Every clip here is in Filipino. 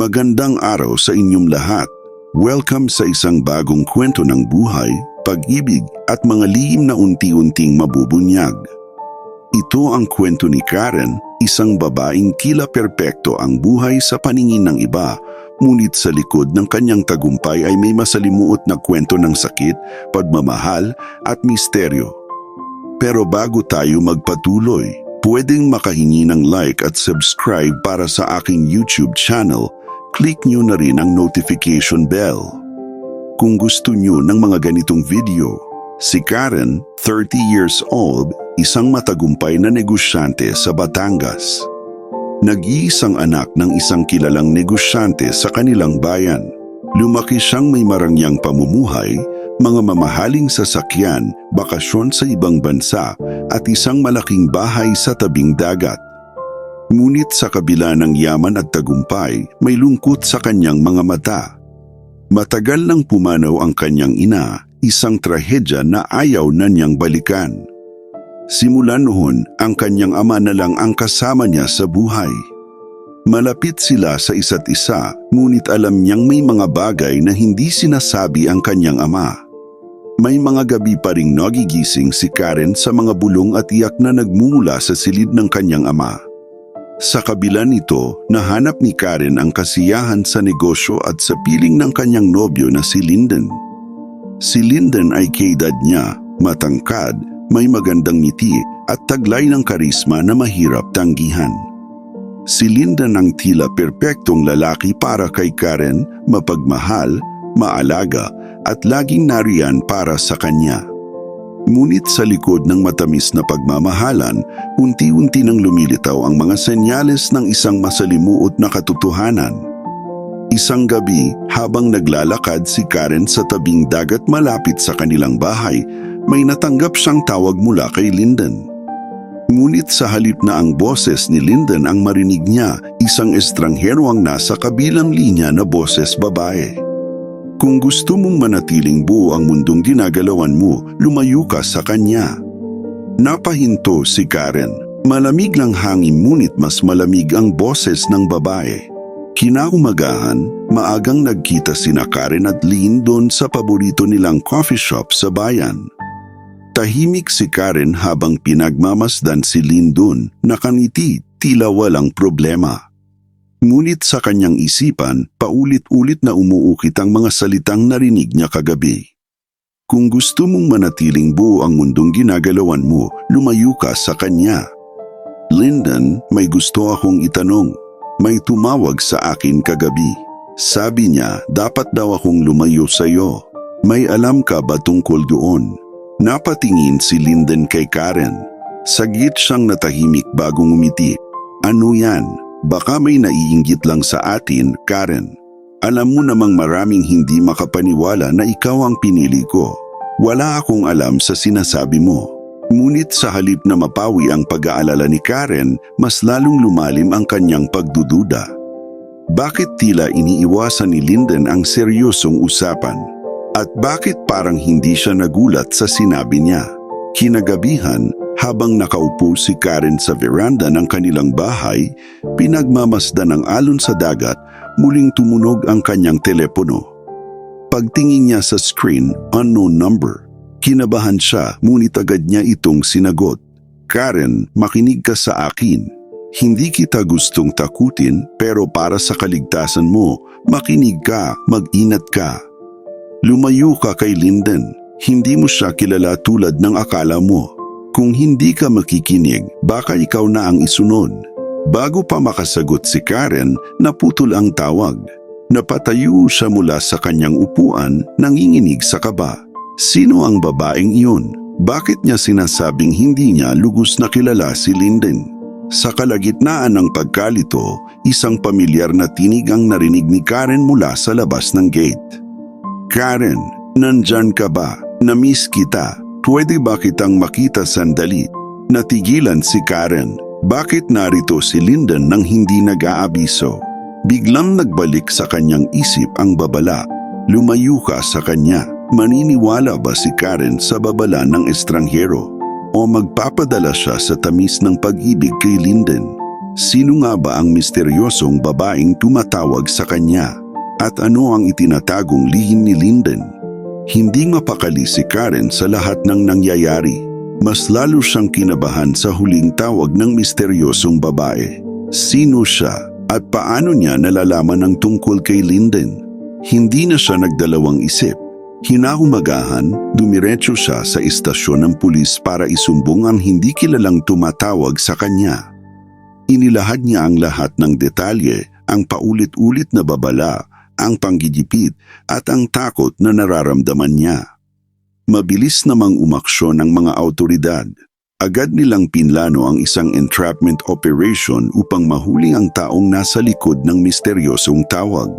Magandang araw sa inyong lahat. Welcome sa isang bagong kwento ng buhay, pag-ibig at mga lihim na unti-unting mabubunyag. Ito ang kwento ni Karen, isang babaeng tila perpekto ang buhay sa paningin ng iba, ngunit sa likod ng kanyang tagumpay ay may masalimuot na kwento ng sakit, pagmamahal at misteryo. Pero bago tayo magpatuloy, pwedeng makahingi ng like at subscribe para sa aking YouTube channel, click nyo na rin ang notification bell. Kung gusto nyo ng mga ganitong video, si Karen, 30 years old, isang matagumpay na negosyante sa Batangas. Nag-iisang anak ng isang kilalang negosyante sa kanilang bayan. Lumaki siyang may marangyang pamumuhay, mga mamahaling sasakyan, bakasyon sa ibang bansa at isang malaking bahay sa tabing dagat. Ngunit sa kabila ng yaman at tagumpay, may lungkot sa kanyang mga mata. Matagal nang pumanaw ang kanyang ina, isang trahedya na ayaw na niyang balikan. Simula noon, ang kanyang ama na lang ang kasama niya sa buhay. Malapit sila sa isa't isa, ngunit alam niyang may mga bagay na hindi sinasabi ang kanyang ama. May mga gabi pa ring nagigising si Karen sa mga bulong at iyak na nagmumula sa silid ng kanyang ama. Sa kabila nito, nahanap ni Karen ang kasiyahan sa negosyo at sa piling ng kanyang nobyo na si Linden. Si Linden ay kaedad niya, matangkad, may magandang ngiti at taglay ng karisma na mahirap tanggihan. Si Linden ang tila perpektong lalaki para kay Karen, mapagmahal, maalaga at laging nariyan para sa kanya. Ngunit sa likod ng matamis na pagmamahalan, unti-unti nang lumilitaw ang mga senyales ng isang masalimuot na katotohanan. Isang gabi, habang naglalakad si Karen sa tabing dagat malapit sa kanilang bahay, may natanggap siyang tawag mula kay Linden. Ngunit sa halip na ang boses ni Linden ang marinig niya, isang estranghero ang nasa kabilang linya na boses babae. Kung gusto mong manatiling buo ang mundong ginagalawan mo, lumayo ka sa kanya. Napahinto si Karen. Malamig lang hangin ngunit mas malamig ang boses ng babae. Kinaumagahan, maagang nagkita sina Karen at Lynn doon sa paborito nilang coffee shop sa bayan. Tahimik si Karen habang pinagmamasdan si Lynn doon, nakaniti, tila walang problema. Ngunit sa kanyang isipan, paulit-ulit na umuukit ang mga salitang narinig niya kagabi. Kung gusto mong manatiling buo ang mundong ginagalawan mo, lumayo ka sa kanya. Lyndon, may gusto akong itanong. May tumawag sa akin kagabi. Sabi niya, dapat daw akong lumayo sa iyo. May alam ka ba tungkol doon? Napatingin si Lyndon kay Karen. Sagit siyang natahimik bagong umiti. Ano yan? Baka may naiinggit lang sa atin, Karen. Alam mo namang maraming hindi makapaniwala na ikaw ang pinili ko. Wala akong alam sa sinasabi mo. Ngunit sa halip na mapawi ang pag-aalala ni Karen, mas lalong lumalim ang kanyang pagdududa. Bakit tila iniiwasan ni Linden ang seryosong usapan? At bakit parang hindi siya nagulat sa sinabi niya? Kinagabihan, habang nakaupo si Karen sa veranda ng kanilang bahay, pinagmamasdan ng alon sa dagat, muling tumunog ang kanyang telepono. Pagtingin niya sa screen, unknown number. Kinabahan siya, ngunit agad niya itong sinagot. Karen, makinig ka sa akin. Hindi kita gustong takutin pero para sa kaligtasan mo, makinig ka, mag-inat ka. Lumayo ka kay Linden. Hindi mo siya kilala tulad ng akala mo. Kung hindi ka makikinig, baka ikaw na ang isunod. Bago pa makasagot si Karen, naputol ang tawag. Napatayo siya mula sa kanyang upuan, nanginginig sa kaba. Sino ang babaeng iyon? Bakit niya sinasabing hindi niya lugos na kilala si Linden? Sa kalagitnaan ng pagkalito, isang pamilyar na tinig ang narinig ni Karen mula sa labas ng gate. Karen, nandyan ka ba? Namiss kita. Pwede ba kitang makita sandali? Natigilan si Karen. Bakit narito si Linden nang hindi nag-aabiso? Biglang nagbalik sa kanyang isip ang babala. Lumayo ka sa kanya. Maniniwala ba si Karen sa babala ng estranghero? O magpapadala siya sa tamis ng pag-ibig kay Linden? Sino nga ba ang misteryosong babaeng tumatawag sa kanya? At ano ang itinatagong lihim ni Linden? Hindi mapakali si Karen sa lahat ng nangyayari. Mas lalo siyang kinabahan sa huling tawag ng misteryosong babae. Sino siya at paano niya nalalaman ang tungkol kay Linden? Hindi na siya nagdalawang isip. Hinahumagahan, dumiretso siya sa istasyon ng pulis para isumbong ang hindi kilalang tumatawag sa kanya. Inilahad niya ang lahat ng detalye, ang paulit-ulit na babala, ang panggigipit at ang takot na nararamdaman niya. Mabilis namang umaksyon ng mga autoridad. Agad nilang pinlano ang isang entrapment operation upang mahuli ang taong nasa likod ng misteryosong tawag.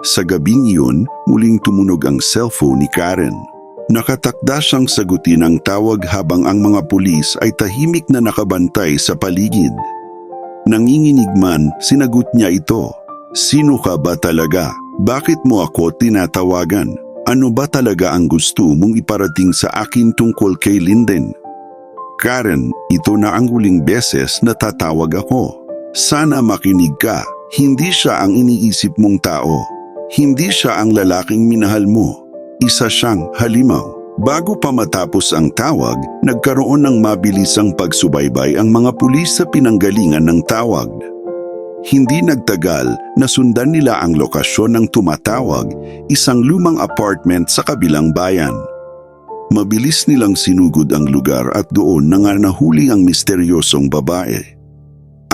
Sa gabing iyon, muling tumunog ang cellphone ni Karen. Nakatakda siyang sagutin ang tawag habang ang mga pulis ay tahimik na nakabantay sa paligid. Nanginginig man, sinagot niya ito. Sino ka ba talaga? Bakit mo ako tinatawagan? Ano ba talaga ang gusto mong iparating sa akin tungkol kay Linden? Karen, ito na ang huling beses na tatawag ako. Sana makinig ka. Hindi siya ang iniisip mong tao. Hindi siya ang lalaking minahal mo. Isa siyang halimaw. Bago pa matapos ang tawag, nagkaroon ng mabilisang pagsubaybay ang mga pulis sa pinanggalingan ng tawag. Hindi nagtagal, nasundan nila ang lokasyon ng tumatawag, isang lumang apartment sa kabilang bayan. Mabilis nilang sinugod ang lugar at doon na nga nahuli ang misteryosong babae.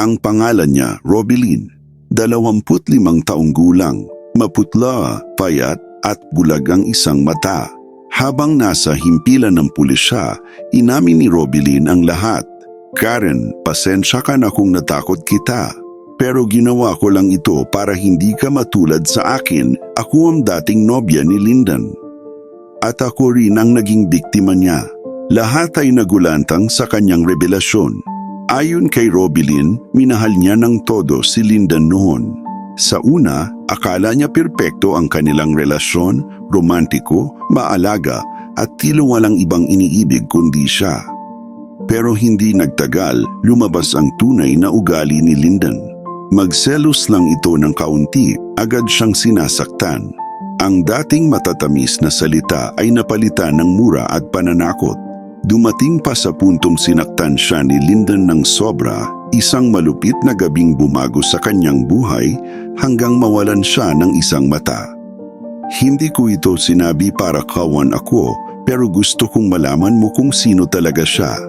Ang pangalan niya, Robilyn, 25 taong gulang, maputla, payat at bulag ang isang mata. Habang nasa himpilan ng pulisya, inamin ni Robilyn ang lahat. Karen, pasensya ka na kung natakot kita. Pero ginawa ko lang ito para hindi ka matulad sa akin. Ako ang dating nobya ni Lindan. At ako rin ang naging biktima niya. Lahat ay nagulantang sa kanyang revelasyon. Ayon kay Robilyn, minahal niya ng todo si Lindan noon. Sa una, akala niya perpekto ang kanilang relasyon, romantiko, maalaga at tila walang ibang iniibig kundi siya. Pero hindi nagtagal, lumabas ang tunay na ugali ni Linden. Magselos lang ito ng kaunti, agad siyang sinasaktan. Ang dating matatamis na salita ay napalitan ng mura at pananakot. Dumating pa sa puntong sinaktan siya ni Linden ng sobra, isang malupit na gabing bumago sa kanyang buhay hanggang mawalan siya ng isang mata. Hindi ko ito sinabi para kawan ako pero gusto kong malaman mo kung sino talaga siya.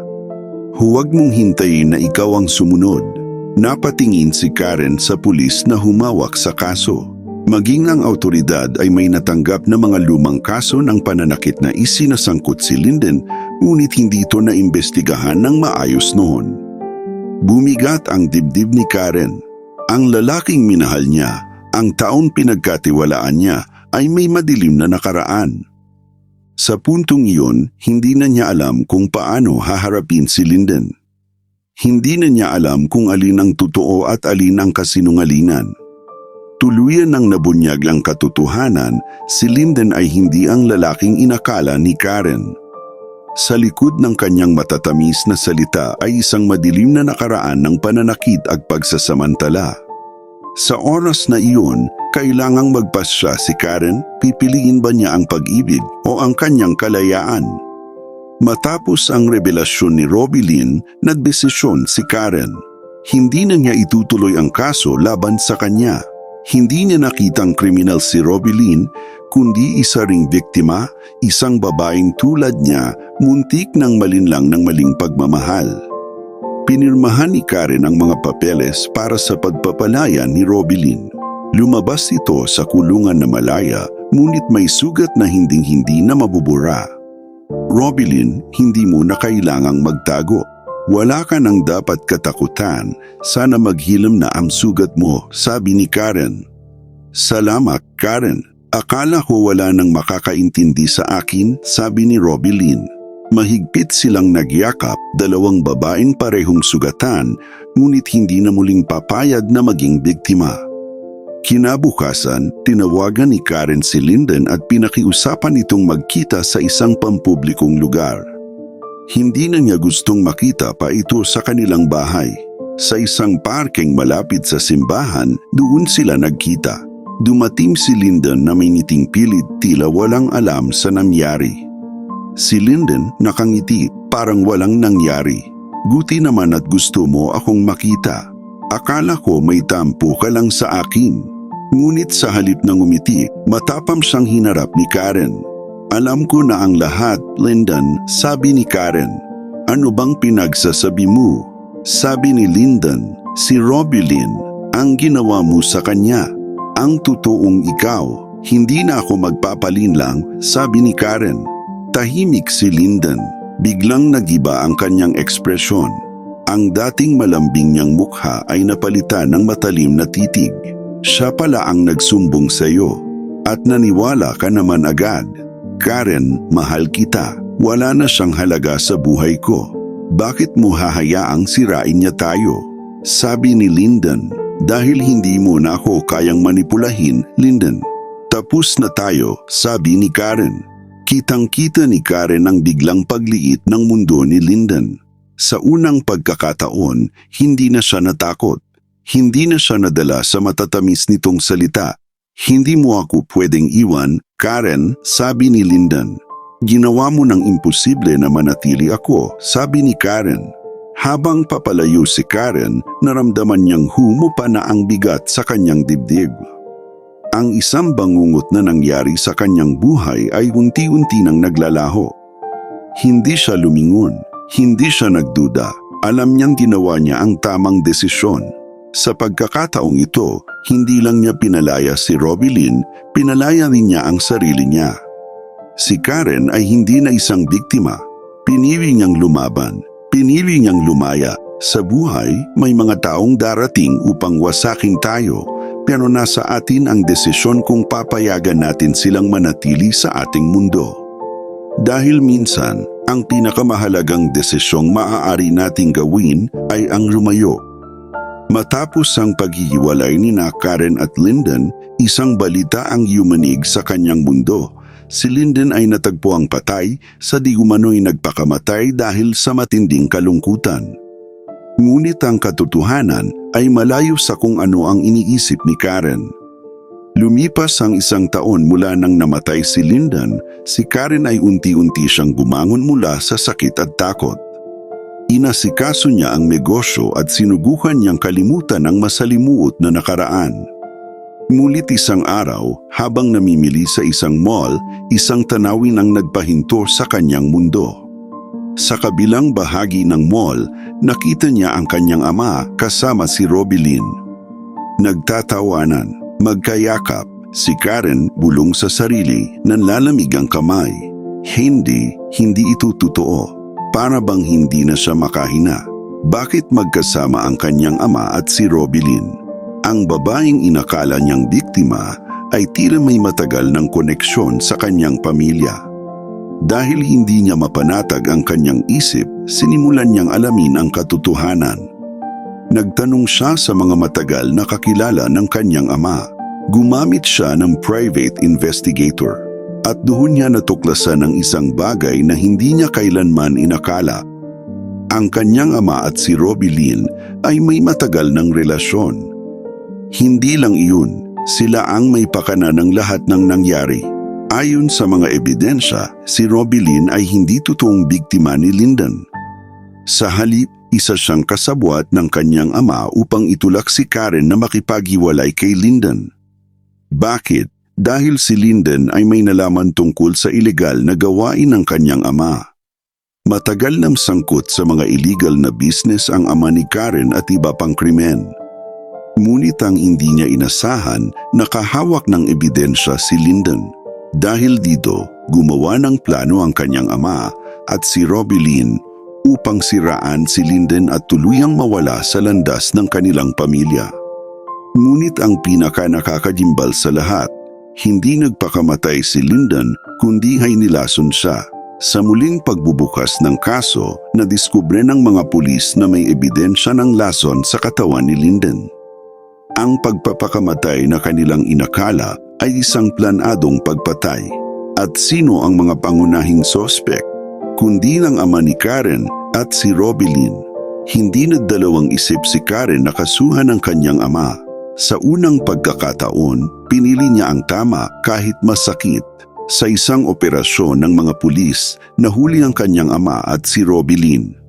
Huwag mong hintayin na ikaw ang sumunod. Napatingin si Karen sa pulis na humawak sa kaso. Maging ang autoridad ay may natanggap na mga lumang kaso ng pananakit na isinasangkot si Linden ngunit hindi ito naimbestigahan ng maayos noon. Bumigat ang dibdib ni Karen. Ang lalaking minahal niya, ang taon pinagkatiwalaan niya ay may madilim na nakaraan. Sa puntong iyon, hindi na niya alam kung paano haharapin si Linden. Hindi na niya alam kung alin ang totoo at alin ang kasinungalingan. Tuluyan ng nabunyag ang katotohanan, si Linden ay hindi ang lalaking inakala ni Karen. Sa likod ng kanyang matatamis na salita ay isang madilim na nakaraan ng pananakit at pagsasamantala. Sa oras na iyon, kailangang magpasya si Karen, pipiliin ba niya ang pag-ibig o ang kanyang kalayaan? Matapos ang revelasyon ni Robilyn, nagdesisyon si Karen. Hindi na niya itutuloy ang kaso laban sa kanya. Hindi niya nakitang kriminal si Robilyn, kundi isa ring biktima, isang babaeng tulad niya, muntik ng malinlang ng maling pagmamahal. Pinirmahan ni Karen ang mga papeles para sa pagpapalaya ni Robilyn. Lumabas ito sa kulungan na malaya, ngunit may sugat na hinding-hindi na mabubura. Robilyn, hindi mo na kailangang magtago. Wala ka nang dapat katakutan, sana maghilam na ang sugat mo, sabi ni Karen. Salamat, Karen. Akala ko wala nang makakaintindi sa akin, sabi ni Robilyn. Mahigpit silang nagyakap, dalawang babaeng parehong sugatan, ngunit hindi na muling papayag na maging biktima. Kinabukasan, tinawagan ni Karen si Linden at pinakiusapan itong magkita sa isang pampublikong lugar. Hindi na niya gustong makita pa ito sa kanilang bahay. Sa isang parking malapit sa simbahan, doon sila nagkita. Dumating si Lyndon na may pilit tila walang alam sa nangyari. Si Lyndon nakangiti parang walang nangyari. Guti naman at gusto mo akong makita. Akala ko may tampo ka lang sa akin. Ngunit sa halip ng umiti, matapang siyang hinarap ni Karen. Alam ko na ang lahat, Lyndon, sabi ni Karen. Ano bang pinagsasabi mo? Sabi ni Lyndon, si Robilyn, ang ginawa mo sa kanya. Ang totoong ikaw, hindi na ako magpapalinlang, sabi ni Karen. Tahimik si Lyndon, biglang nagiba ang kanyang ekspresyon. Ang dating malambing niyang mukha ay napalitan ng matalim na titig. Siya pala ang nagsumbong sa iyo at naniwala ka naman agad. Karen, mahal kita. Wala na siyang halaga sa buhay ko. Bakit mo hahayaang sirain niya tayo? Sabi ni Lyndon, dahil hindi mo na ako kayang manipulahin, Lyndon. Tapos na tayo, sabi ni Karen. Kitang-kita ni Karen ang biglang pagliit ng mundo ni Lyndon. Sa unang pagkakataon, hindi na siya natakot. Hindi na siya nadala sa matatamis nitong salita. Hindi mo ako pwedeng iwan, Karen, sabi ni Lyndon. Ginawa mo ng imposible na manatili ako, sabi ni Karen. Habang papalayo si Karen, naramdaman niyang humupa na ang bigat sa kanyang dibdib. Ang isang bangungot na nangyari sa kanyang buhay ay unti-unti nang naglalaho. Hindi siya lumingon, hindi siya nagduda. Alam niyang ginawa niya ang tamang desisyon. Sa pagkakataong ito, hindi lang niya pinalaya si Robilyn, pinalaya rin niya ang sarili niya. Si Karen ay hindi na isang biktima. Pinili niyang lumaban, pinili niyang lumaya. Sa buhay, may mga taong darating upang wasaking tayo, pero nasa atin ang desisyon kung papayagan natin silang manatili sa ating mundo. Dahil minsan, ang pinakamahalagang desisyong maaari nating gawin ay ang lumayo Matapos ang paghihiwalay ni na Karen at Lyndon, isang balita ang yumanig sa kanyang mundo. Si Lyndon ay natagpuang patay sa di umano'y nagpakamatay dahil sa matinding kalungkutan. Ngunit ang katotohanan ay malayo sa kung ano ang iniisip ni Karen. Lumipas ang isang taon mula nang namatay si Lyndon, si Karen ay unti-unti siyang bumangon mula sa sakit at takot. Inasikaso niya ang negosyo at sinugukan niyang kalimutan ang masalimuot na nakaraan. Ngunit isang araw, habang namimili sa isang mall, isang tanawin ang nagpahinto sa kanyang mundo. Sa kabilang bahagi ng mall, nakita niya ang kanyang ama kasama si Robilyn. Nagtatawanan, magkayakap, si Karen bulong sa sarili, nanlalamig ang kamay. Hindi, hindi ito totoo para bang hindi na siya makahina. Bakit magkasama ang kanyang ama at si Robilyn? Ang babaeng inakala niyang biktima ay tila may matagal ng koneksyon sa kanyang pamilya. Dahil hindi niya mapanatag ang kanyang isip, sinimulan niyang alamin ang katotohanan. Nagtanong siya sa mga matagal na kakilala ng kanyang ama. Gumamit siya ng private investigator at doon niya natuklasan ang isang bagay na hindi niya kailanman inakala. Ang kanyang ama at si Robbie Lynn ay may matagal ng relasyon. Hindi lang iyon, sila ang may pakana ng lahat ng nangyari. Ayon sa mga ebidensya, si Robbie Lynn ay hindi totoong biktima ni Lyndon. Sa halip, isa siyang kasabwat ng kanyang ama upang itulak si Karen na makipaghiwalay kay Lyndon. Bakit? dahil si Linden ay may nalaman tungkol sa ilegal na gawain ng kanyang ama. Matagal nang sangkot sa mga illegal na business ang ama ni Karen at iba pang krimen. Ngunit ang hindi niya inasahan, nakahawak ng ebidensya si Linden. Dahil dito, gumawa ng plano ang kanyang ama at si Robilyn upang siraan si Linden at tuluyang mawala sa landas ng kanilang pamilya. Ngunit ang pinaka nakakagimbal sa lahat, hindi nagpakamatay si Lyndon kundi ay nilason siya. Sa muling pagbubukas ng kaso, nadiskubre ng mga pulis na may ebidensya ng lason sa katawan ni Lyndon. Ang pagpapakamatay na kanilang inakala ay isang planadong pagpatay. At sino ang mga pangunahing sospek? Kundi ng ama ni Karen at si Robilyn. Hindi nagdalawang isip si Karen na kasuhan ng kanyang ama. Sa unang pagkakataon, pinili niya ang tama kahit masakit. Sa isang operasyon ng mga pulis, nahuli ang kanyang ama at si Robilyn.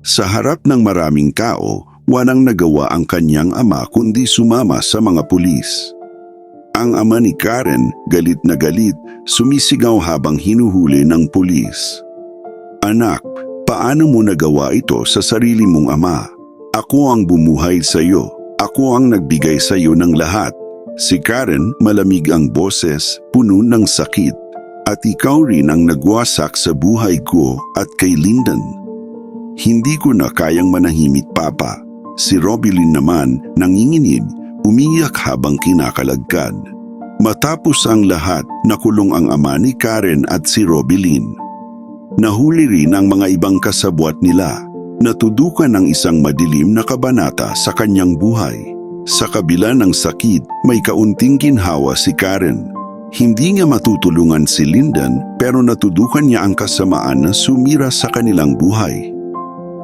Sa harap ng maraming tao, walang nagawa ang kanyang ama kundi sumama sa mga pulis. Ang ama ni Karen, galit na galit, sumisigaw habang hinuhuli ng pulis. Anak, paano mo nagawa ito sa sarili mong ama? Ako ang bumuhay sa iyo. Ako ang nagbigay sa iyo ng lahat. Si Karen, malamig ang boses, puno ng sakit. At ikaw rin ang nagwasak sa buhay ko at kay Lyndon. Hindi ko na kayang manahimik, Papa. Si Robilyn naman, nanginginig, umiyak habang kinakalagkad. Matapos ang lahat, nakulong ang ama ni Karen at si Robilyn. Nahuli rin ang mga ibang kasabwat nila. Natudukan ng isang madilim na kabanata sa kanyang buhay. Sa kabila ng sakit, may kaunting ginhawa si Karen. Hindi niya matutulungan si Lyndon pero natudukan niya ang kasamaan na sumira sa kanilang buhay.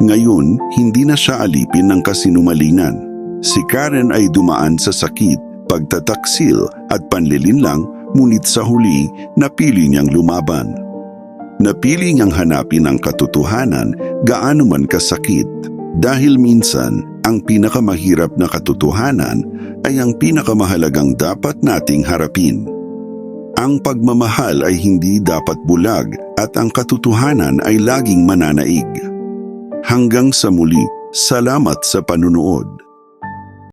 Ngayon, hindi na siya alipin ng kasinumalingan. Si Karen ay dumaan sa sakit, pagtataksil at panlilinlang ngunit sa huli napili niyang lumaban. Napili niyang hanapin ang katotohanan gaano man kasakit dahil minsan ang pinakamahirap na katotohanan ay ang pinakamahalagang dapat nating harapin. Ang pagmamahal ay hindi dapat bulag at ang katotohanan ay laging mananaig. Hanggang sa muli, salamat sa panunood.